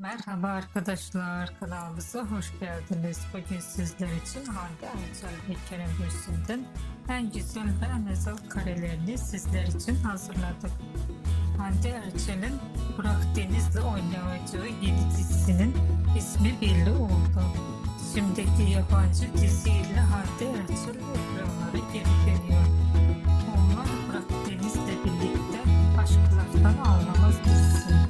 Merhaba arkadaşlar kanalımıza hoş geldiniz. Bugün sizler için Hande Erçel ve Kerem Gülsün'den en güzel ve en özel karelerini sizler için hazırladık. Hande Erçel'in Burak Deniz'le oynayacağı yeni dizisinin ismi belli oldu. Şimdiki yabancı diziyle Hande Erçel ekranlara geri dönüyor. Onlar Burak Deniz'le birlikte aşklardan anlamaz dizisinde